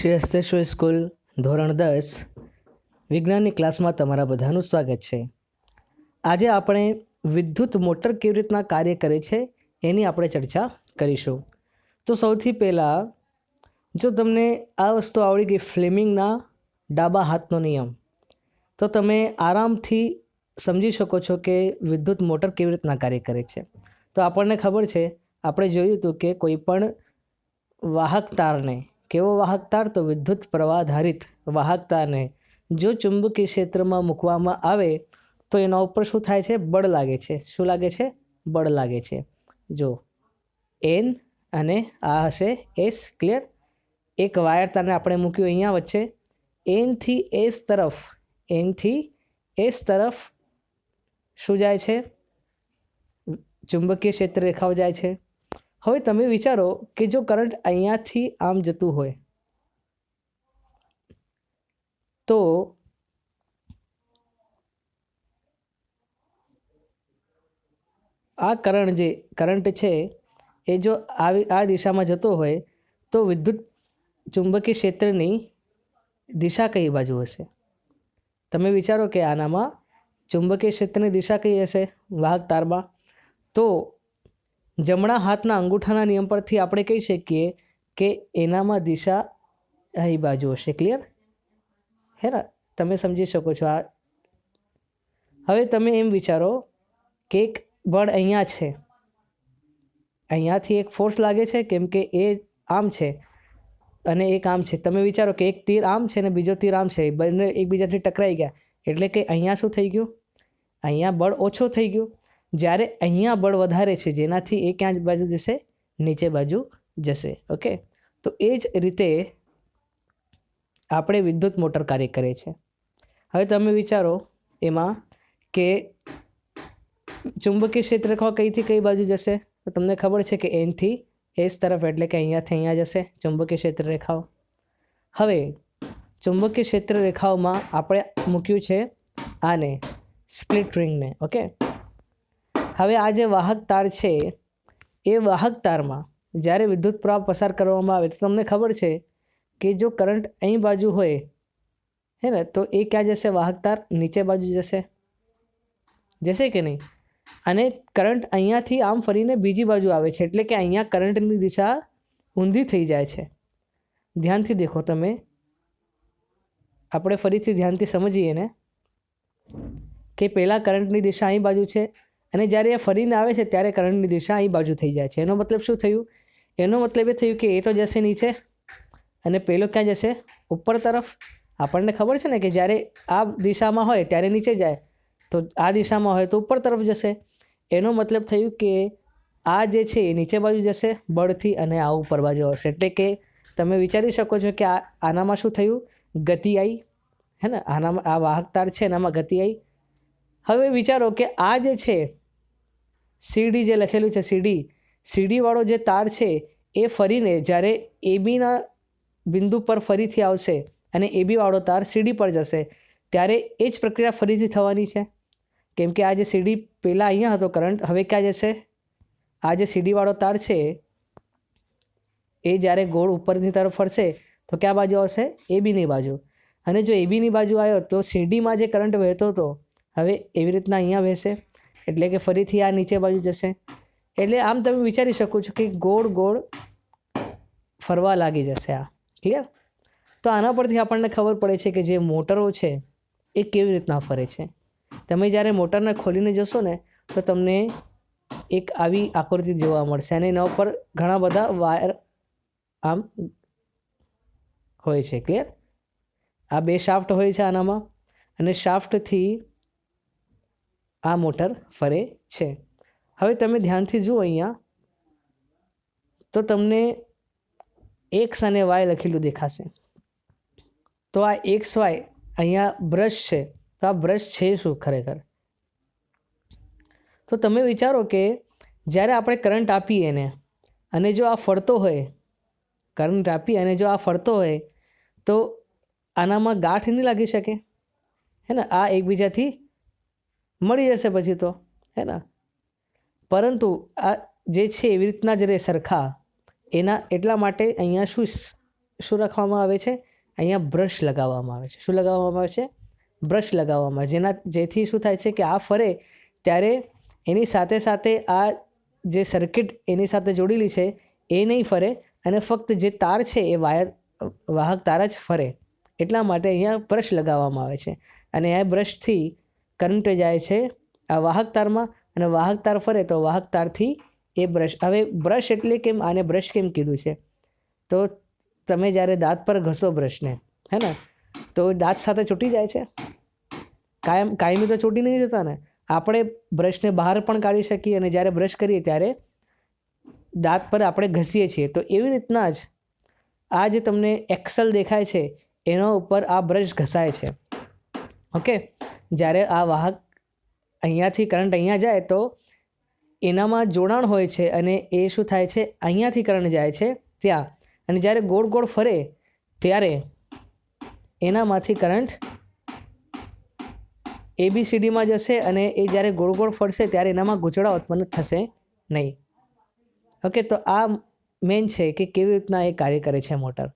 Shri Hasteshwar school, ધોરણ દસ. વિજ્ઞાનની ક્લાસમાં તમારા બધાનું સ્વાગત છે. આજે આપણે વિદ્યુત મોટર કેવી રીતના કાર્ય કરે છે એની આપણે ચર્ચા કરીશું. તો સૌથી પહેલાં, જો તમને આ વસ્તુ આવડી ગઈ ફ્લેમિંગના ડાબા હાથનો નિયમ, તો તમે આરામથી સમજી શકો છો કે વિદ્યુત મોટર કેવી રીતના કાર્ય કરે છે. તો આપણને ખબર છે, આપણે જોયું હતું કે કોઈ પણ વાહક તારને કેવો વાહક તાર તો વિદ્યુત પ્રવાહધારિત વાહક તારને જો ચુંબકીય ક્ષેત્રમાં મૂકવામાં આવે તો એના ઉપર શું થાય છે? બળ લાગે છે. શું લાગે છે? બળ લાગે છે. જો એન અને આ હશે એસ ક્લિયર એક વાયર તારને આપણે મૂક્યું અહીંયા વચ્ચે. એનથી એસ તરફ એનથી એસ તરફ શું જાય છે? ચુંબકીય ક્ષેત્ર રેખાઓ જાય છે. હવે તમે વિચારો કે જો કરંટ અહીંયાથી આમ જતું હોય, તો આ કરંટ જે કરંટ છે, એ જો આવી, આ દિશામાં જતો હોય, તો વિદ્યુત ચુંબકીય ક્ષેત્રની દિશા કઈ બાજુ હશે? તમે વિચારો કે આનામાં ચુંબકીય ક્ષેત્રની દિશા કઈ હશે? વાહક તારમાં. તો જમણા હાથના અંગૂઠાના નિયમ પરથી આપણે કહી શકીએ કે એનામાં દિશા અહીં બાજુ હશે. ક્લિયર હે ને? તમે સમજી શકો છો આ. હવે તમે એમ વિચારો કે એક બળ અહીંયા છે. અહીંયાથી એક ફોર્સ લાગે છે કેમ કે એ આમ છે અને એક આમ છે. તમે વિચારો કે એક તીર આમ છે ને બીજો તીર આમ છે. બંને એકબીજાથી ટકરાઈ ગયા. એટલે કે અહીંયા શું થઈ ગયું? અહીંયા બળ ઓછો થઈ ગયું. જ્યારે અહીંયા બળ વધારે છે, જેનાથી એ ક્યાં બાજુ જશે? નીચે બાજુ જશે. ઓકે? તો એ જ રીતે આપણે વિદ્યુત મોટર કાર્ય કરે છે હવે તમે વિચારો એમાં કે ચુંબકીય ક્ષેત્ર કઈથી કઈ બાજુ જશે? તો તમને ખબર છે કે એનથી એસ તરફ, એટલે કે અહીંયાથી અહીંયા જશે ચુંબકીય ક્ષેત્ર રેખાઓ. હવે ચુંબકીય ક્ષેત્ર રેખાઓમાં આપણે મૂક્યું છે આને સ્પ્લિટ રિંગને ઓકે? હવે આ જે વાહક તાર છે, એ વાહક તારમાં જ્યારે વિદ્યુત પ્રવાહ પસાર કરવામાં આવે તો તમને ખબર છે કે જો કરંટ અહીં બાજુ હોય, હે ને, તો એ ક્યાં જશે? વાહક તાર નીચે બાજુ જશે. જશે કે નહીં? અને કરંટ અહીંયાથી આમ ફરીને બીજી બાજુ આવે છે, એટલે કે અહીંયા કરંટની દિશા ઊંધી થઈ જાય છે. ધ્યાનથી દેખો તમે. આપણે ફરીથી ધ્યાનથી સમજીએ ને કે પહેલાં કરંટની દિશા અહીં બાજુ છે અને જ્યારે એ ફરીને આવે છે, ત્યારે કરંટની દિશા અહીં બાજુ થઈ જાય છે. એનો મતલબ શું થયું? એનો મતલબ એ થયું કે એ તો જશે નીચે અને પેલો ક્યાં જશે? ઉપર તરફ. આપણને ખબર છે ને કે જ્યારે આ દિશામાં હોય, ત્યારે નીચે જાય. તો આ દિશામાં હોય તો ઉપર તરફ જશે. એનો મતલબ થયું કે આ જે છે, એ નીચે બાજુ જશે, બળથી અને આ ઉપર બાજુ હશે એટલે કે તમે વિચારી શકો છો કે આ આનામાં શું થયું? ગતિ આવી હે ને? આનામાં આ વાહક તાર છે, એનામાં ગતિ આવી હવે વિચારો કે આ જે છે સીડી જે લખેલું છે, સીડી, સીડીવાળો જે તાર છે, એ ફરીને જ્યારે એબીના બિંદુ પર ફરીથી આવશે અને એબીવાળો તાર સીડી પર જશે, ત્યારે એ જ પ્રક્રિયા ફરીથી થવાની છે. કેમ કે આ જે સીડી પહેલાં અહીંયા હતો કરંટ, હવે ક્યાં જશે? આ જે સીડીવાળો તાર છે, એ જ્યારે ગોળ ઉપરની તરફ ફરશે, તો ક્યાં બાજુ આવશે? એબીની બાજુ. અને જો એબીની બાજુ આવ્યો, તો સીડીમાં જે કરંટ વહેતો હતો, હવે એવી રીતના અહીંયા વહેશે. એટલે કે ફરીથી આ નીચે બાજુ જશે. એટલે આમ તમે વિચારી શકો છો કે ગોળ ગોળ ફરવા લાગી જશે આ. ક્લિયર તો આના પરથી આપણને ખબર પડે છે કે જે મોટરો છે, એ કેવી રીતના ફરે છે. તમે જ્યારે મોટરને ખોલીને જશો ને, તો તમને એક આવી આકૃતિ જોવા મળશે અને એના ઉપર ઘણા બધા વાયર આમ હોય છે. ક્લિયર આ બે શાફ્ટ હોય છે આનામાં. અને શાફ્ટથી આ મોટર ફરે છે. હવે તમે ધ્યાનથી જુઓ અહીંયા. તો તમને એક્સ અને વાય લખેલું દેખાશે. તો આ એક્સ વાય અહીંયા બ્રશ છે. તો આ બ્રશ છે શું ખરેખર? તો તમે વિચારો કે જ્યારે આપણે કરંટ આપીએ એને, અને જો આ ફરતો હોય કરંટ આપી અને જો આ ફરતો હોય, તો આનામાં ગાંઠ નહીં લાગી શકે. હે ને? આ એકબીજાથી મળી જશે પછી તો, હે ને? પરંતુ આ જે છે એવી રીતના જ રહે સરખા, એના એટલા માટે અહીંયા શું શું રાખવામાં આવે છે? અહીંયા બ્રશ લગાવવામાં આવે છે. શું લગાવવામાં આવે છે? બ્રશ લગાવવામાં આવે જેના, જેથી શું થાય છે કે આ ફરે ત્યારે એની સાથે સાથે આ જે સર્કિટ એની સાથે જોડેલી છે એ નહીં ફરે અને ફક્ત જે તાર છે એ વાયર, વાહક તાર જ ફરે. એટલા માટે અહીંયા બ્રશ લગાવવામાં આવે છે. અને આ બ્રશથી કરંટ જાય છે. આ વાહક તારમાં અને વાહક તાર ફરે તો વાહક તારથી એ બ્રશ, હવે બ્રશ એટલે કેમ? આને બ્રશ કેમ કીધું છે? તો તમે જ્યારે દાંત પર ઘસો બ્રશને, હે ને, તો દાંત સાથે છૂટી જાય છે? કાયમ, કાયમી તો છૂટી નહીં જતા ને? આપણે બ્રશને બહાર પણ કાઢી શકીએ અને જ્યારે બ્રશ કરીએ ત્યારે દાંત પર આપણે ઘસીએ છીએ. તો એવી રીતના જ આ જે તમને એક્સલ દેખાય છે, એના ઉપર આ બ્રશ ઘસાય છે. ઓકે? જ્યારે આ વાહક અહીંયાથી કરંટ અહીંયા જાય તો એનામાં જોડાણ હોય છે અને એ શું થાય છે? અહીંયાથી કરંટ જાય છે, ત્યાં. અને જ્યારે ગોળ ગોળ ફરે ત્યારે એનામાંથી કરંટ એબીસીડીમાં જશે અને એ જ્યારે ગોળ ગોળ ફરશે ત્યારે એનામાં ગૂંચળા ઉત્પન્ન થશે નહીં. ઓકે તો આ મેન છે કે કેવી રીતના એ કાર્ય કરે છે મોટર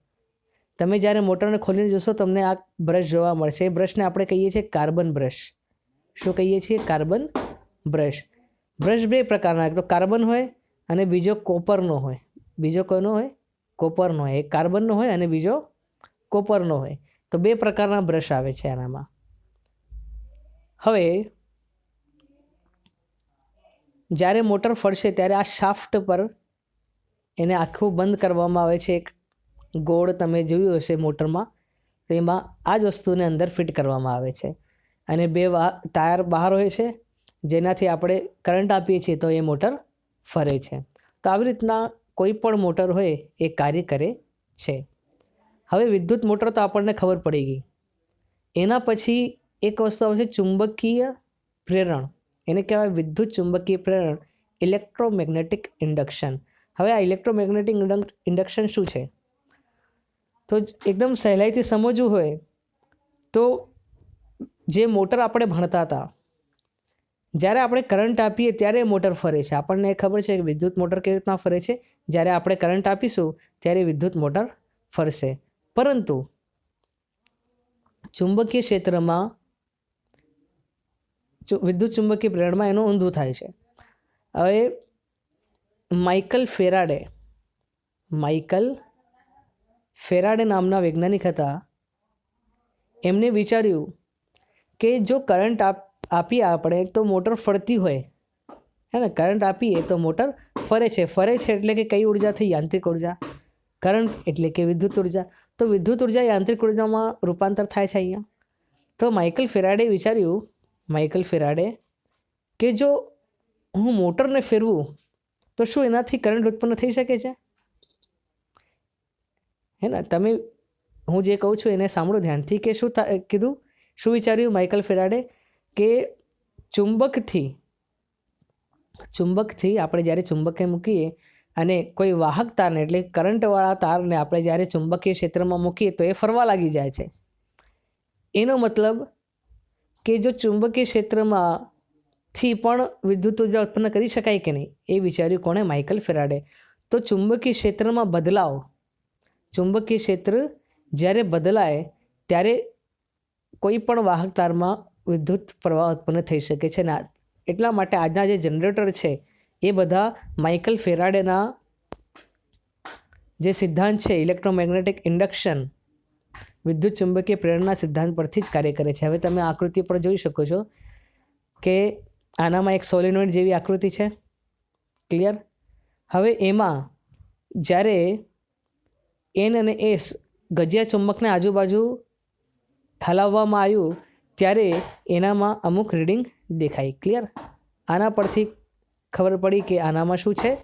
તમે જ્યારે મોટરને ખોલીને જોશો, તમને આ બ્રશ જોવા મળશે. એ બ્રશને આપણે કહીએ છીએ કાર્બન બ્રશ શું કહીએ છીએ? કાર્બન બ્રશ બ્રશ બે પ્રકારના. એક તો કાર્બન હોય અને બીજો કોપરનો હોય. બીજો કોનો હોય? કોપરનો હોય. એક કાર્બનનો હોય અને બીજો કોપરનો હોય. તો બે પ્રકારના બ્રશ આવે છે આનામાં. હવે, જ્યારે મોટર ફરશે ત્યારે આ શાફ્ટ પર એને આખું બંધ કરવામાં આવે છે. એક ગોળ તમે જોયું હશે મોટરમાં, તો એમાં આ જ વસ્તુને અંદર ફિટ કરવામાં આવે છે. અને બે ટાયર બહાર હોય છે, જેનાથી આપણે કરંટ આપીએ છીએ તો એ મોટર ફરે છે. તો આવી રીતના કોઈ પણ મોટર હોય એ કાર્ય કરે છે. હવે વિદ્યુત મોટર તો આપણને ખબર પડી ગઈ. એના પછી એક વસ્તુ આવશે ચુંબકીય પ્રેરણ. એને કહેવાય વિદ્યુત ચુંબકીય પ્રેરણ ઇલેક્ટ્રોમેગ્નેટિક ઇન્ડક્શન. હવે આ ઇલેક્ટ્રોમેગ્નેટિક ઇન્ડક્શન શું છે? તો એકદમ સહેલાઈથી સમજવું હોય તો જે મોટર આપણે ભણતા હતા, જ્યારે આપણે કરંટ આપીએ ત્યારે મોટર ફરે છે. આપણને ખબર છે કે વિદ્યુત મોટર કેવી રીતના ફરે છે? જ્યારે આપણે કરંટ આપીશું ત્યારે વિદ્યુત મોટર ફરશે. પરંતુ ચુંબકીય ક્ષેત્રમાં વિદ્યુત ચુંબકીય પ્રેરણમાં એનું ઊંધું થાય છે. હવે, માઇકલ ફેરાડે, માઇકલ ફેરાડે નામના વૈજ્ઞાનિક હતા. એમને વિચાર્યું કે જો કરંટ આપ, આપીએ આપણે, તો મોટર ફરતી હોય. હે ને? કરંટ આપીએ તો મોટર ફરે છે. ફરે છે એટલે કે કઈ ઊર્જા થઈ? યાંત્રિક ઊર્જા. કરંટ એટલે કે વિદ્યુત ઊર્જા. તો વિદ્યુત ઊર્જા યાંત્રિક ઉર્જામાં રૂપાંતર થાય છે અહીંયા. તો માઇકલ ફેરાડે વિચાર્યું, માઇકલ ફેરાડે, કે જો હું મોટરને ફેરવું, તો શું એનાથી કરંટ ઉત્પન્ન થઈ શકે છે? હે ને, તમે, હું જે કહું છું એને સાંભળો ધ્યાનથી કે શું કીધું? શું વિચાર્યું માઇકલ ફેરાડે? કે ચુંબકથી ચુંબકથી આપણે જ્યારે ચુંબકે મૂકીએ અને કોઈ વાહક તારને, એટલે કરંટવાળા તારને આપણે જ્યારે ચુંબકીય ક્ષેત્રમાં મૂકીએ તો એ ફરવા લાગી જાય છે. એનો મતલબ કે જો ચુંબકીય ક્ષેત્રમાં થી પણ વિદ્યુત ઊર્જા ઉત્પન્ન કરી શકાય કે નહીં, એ વિચાર્યું કોણે? Michael Faraday. તો ચુંબકીય ક્ષેત્રમાં બદલાવ ચુંબકીય ક્ષેત્ર જ્યારે બદલાય, ત્યારે કોઈ પણ વાહક તારમાં વિદ્યુત પ્રવાહ ઉત્પન્ન થઈ શકે છે. ને, એટલા માટે આજના જે જનરેટર છે, એ બધા માઇકલ ફેરાડેના જે સિદ્ધાંત છે, ઇલેક્ટ્રોમેગ્નેટિક ઇન્ડક્શન, વિદ્યુત ચુંબકીય પ્રેરણા સિદ્ધાંત પરથી જ કાર્ય કરે છે. હવે તમે આકૃતિ પર જોઈ શકો છો કે આનામાં એક સોલિનોઇડ જેવી આકૃતિ છે. ક્લિયર? હવે એમાં જ્યારે એન અને એસ ગજિયા ચુંબકને આજુબાજુ ઠાલવવામાં આવ્યું ત્યારે એનામાં અમુક રીડિંગ દેખાય ક્લિયર? આના પરથી ખબર પડી કે આનામાં શું છે?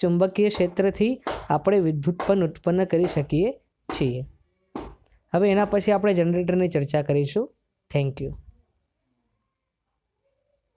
ચુંબકીય ક્ષેત્રથી આપણે વિદ્યુત પણ ઉત્પન્ન કરી શકીએ છીએ. હવે એના પછી આપણે જનરેટરની ચર્ચા કરીશું. Thank you.